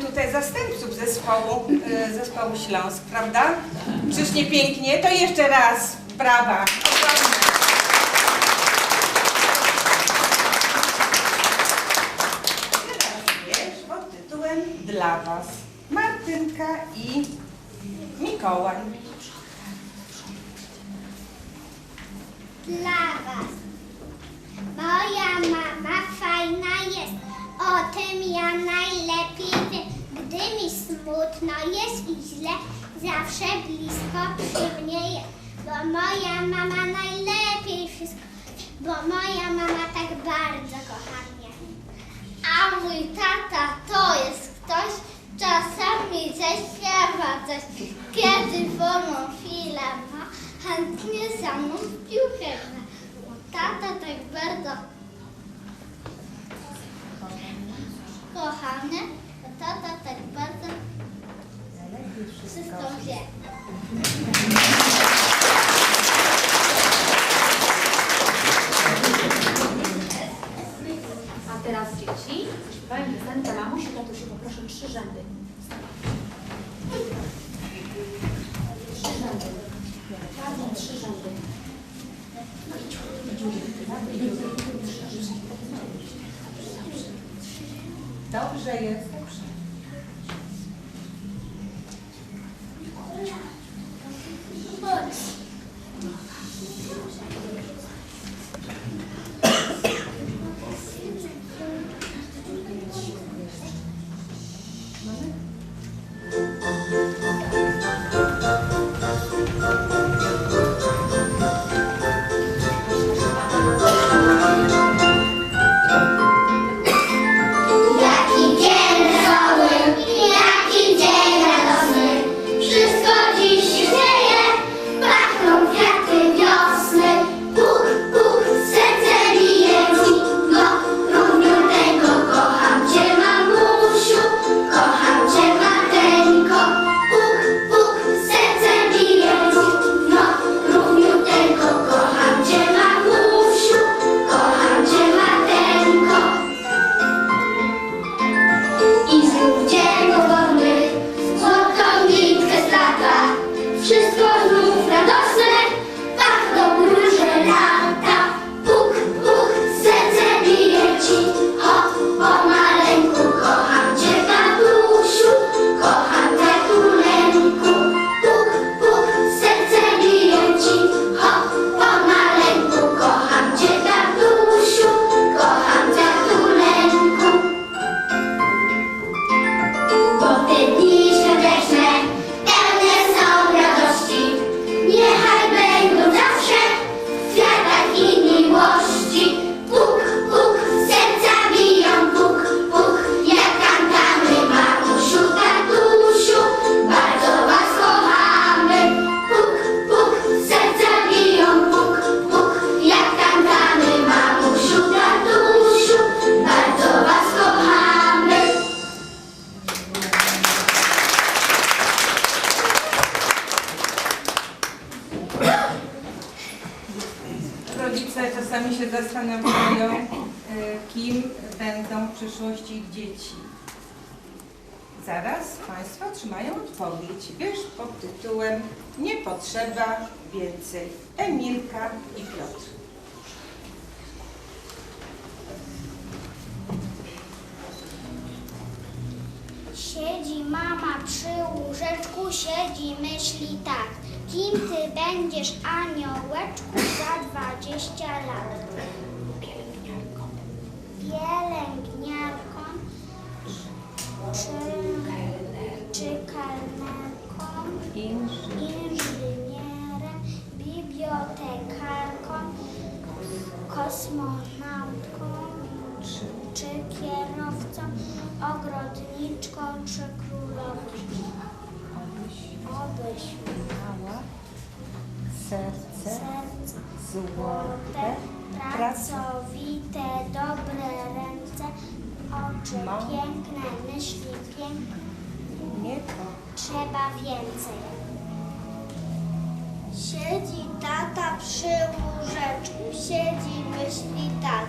tutaj zastępców zespołu, e, zespołu Śląsk, prawda? Czyż nie pięknie? To jeszcze raz brawa. Teraz pod tytułem Dla Was. Martynka i Mikołaj. Dla Was. O tym ja najlepiej. Gdy mi smutno jest i źle, zawsze blisko przy mnie jest. Bo moja mama najlepiej wszystko, bo moja mama tak bardzo kocha mnie. A mój tata to jest ktoś, czasami zaśpiewa coś, kiedy wolną chwilę ma, chętnie ze mną w piłkę. Bo tata tak bardzo tata tak bardzo wszystko wie. Dobrze jest. Rodzice czasami się zastanawiają, e, kim będą w przyszłości ich dzieci. Zaraz Państwo otrzymają odpowiedź. Wiersz pod tytułem Nie potrzeba więcej. Emilka i Piotr. Siedzi mama przy łóżeczku, siedzi, myśli tak. Kim ty będziesz, aniołeczku, za dwadzieścia lat? Pielęgniarką. Pielęgniarką czy, czy kelnerką, inżynierem, bibliotekarką, kosmonautką, czy kierowcą, ogrodniczką, czy królową. Obyś serce, serce złote, pracowite, dobre ręce, oczy Ma- piękne, myśli piękne, nie to. trzeba więcej. Siedzi tata przy łóżeczku, siedzi, myśli tak.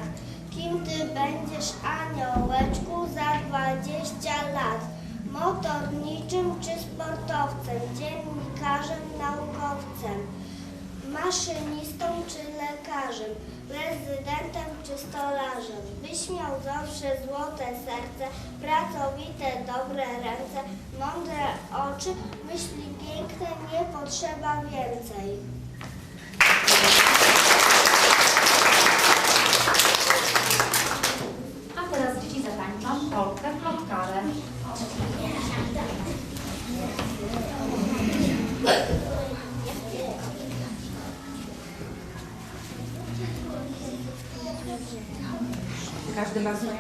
Kim ty będziesz, aniołeczku, za dwadzieścia lat? Motorniczym czy sportowcem, dziennikarzem, naukowcem, maszynistą czy lekarzem, prezydentem czy stolarzem. Byś miał zawsze złote serce, pracowite, dobre ręce, mądre oczy, myśli piękne, nie potrzeba więcej. relación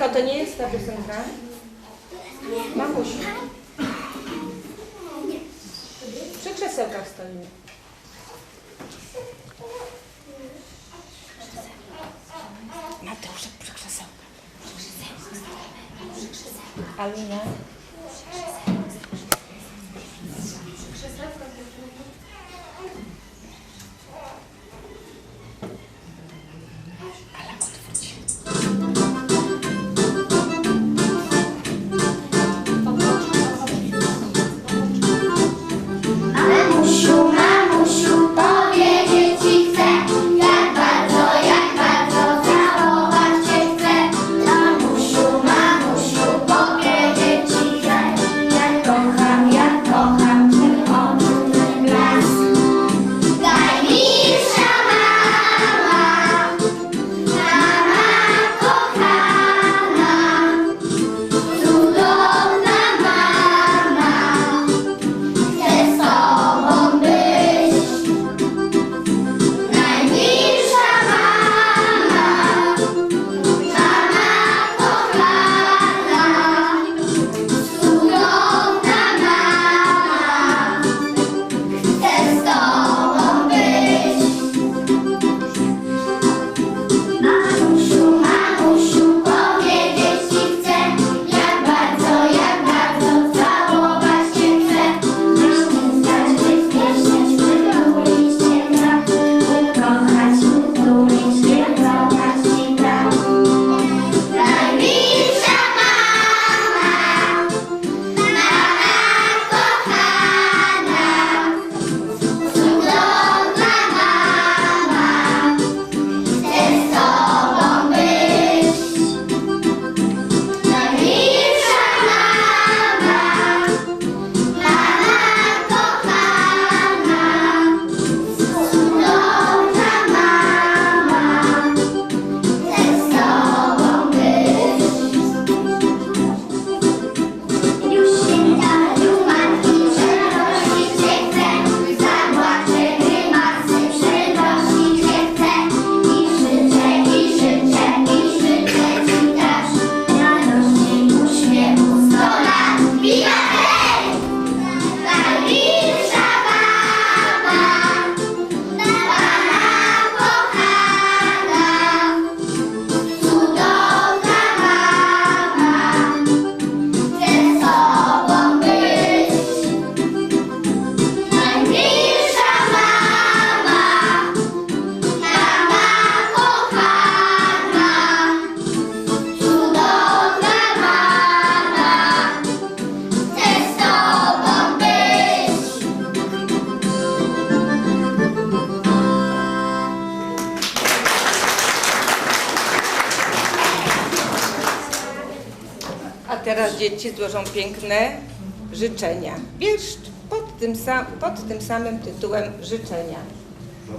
piosenka to nie jest ta piosenka? Mamusiu. Przy krzesełkach stoimy. Mateuszek przy krzesełkach. Przy krzesełkach stoimy. Przy krzesełkach. Alina. teraz dzieci złożą piękne życzenia. Wiersz pod tym, sam, pod tym samym tytułem życzenia. No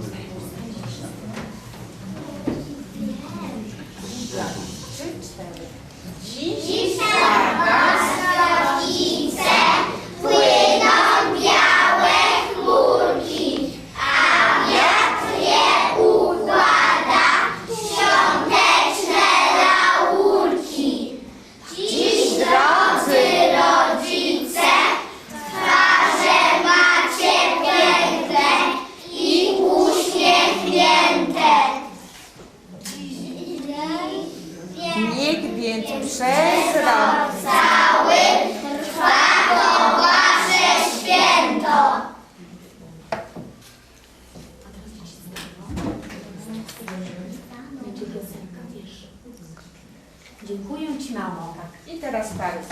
Dziękuję Ci, mamo. Tak. I teraz Paryż.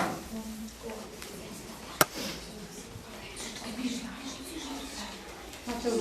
Mateusz,